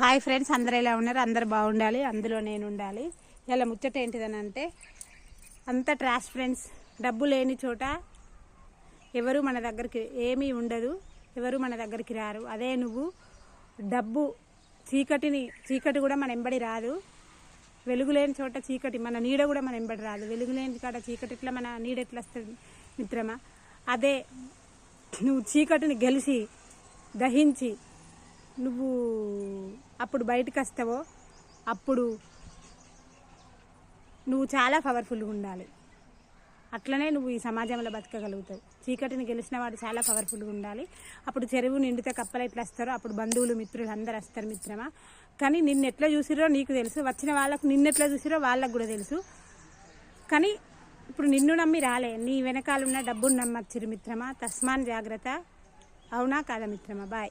Hi friends అందరు ఎలా ఉన్నారు? అందరు బాగుండాలి అందులో నేను ఉండాలి. ఇలా ముచ్చట ఏంటిదని అంటే అంత ట్రాష్ ఫ్రెండ్స్ డబ్బు లేని చోట ఎవరు మన దగ్గరికి ఏమీ ఉండదు ఎవరు మన దగ్గరికి రారు. అదే నువ్వు డబ్బు చీకటిని చీకటి కూడా మన ఎంబడి రాదు. వెలుగు లేని చోట చీకటి మన నీడ కూడా మన ఎంబడి రాదు. వెలుగు లేని కాడ చీకటి ఇట్లా మన నీడ ఎట్లా వస్తుంది మిత్రమా? అదే నువ్వు చీకటిని గెలిచి దహించి నువ్వు అప్పుడు బయటకు వస్తావో అప్పుడు నువ్వు చాలా పవర్ఫుల్గా ఉండాలి. అట్లనే నువ్వు ఈ సమాజంలో బతకగలుగుతావు. చీకటిని గెలిచిన వాడు చాలా పవర్ఫుల్గా ఉండాలి. అప్పుడు చెరువు నిండితే కప్పలు ఎట్లా వస్తారో అప్పుడు బంధువులు మిత్రులు అందరు వస్తారు మిత్రమా? కానీ నిన్న ఎట్లా చూసిరో నీకు తెలుసు. వచ్చిన వాళ్ళకు నిన్నెట్లా చూసిరో వాళ్ళకు కూడా తెలుసు. కానీ ఇప్పుడు నిన్ను నమ్మి రాలే. నీ వెనకాలన్న డబ్బును నమ్మచ్చిరు మిత్రమా? తస్మాన్ జాగ్రత్త. అవునా కాదా మిత్రమా? బాయ్.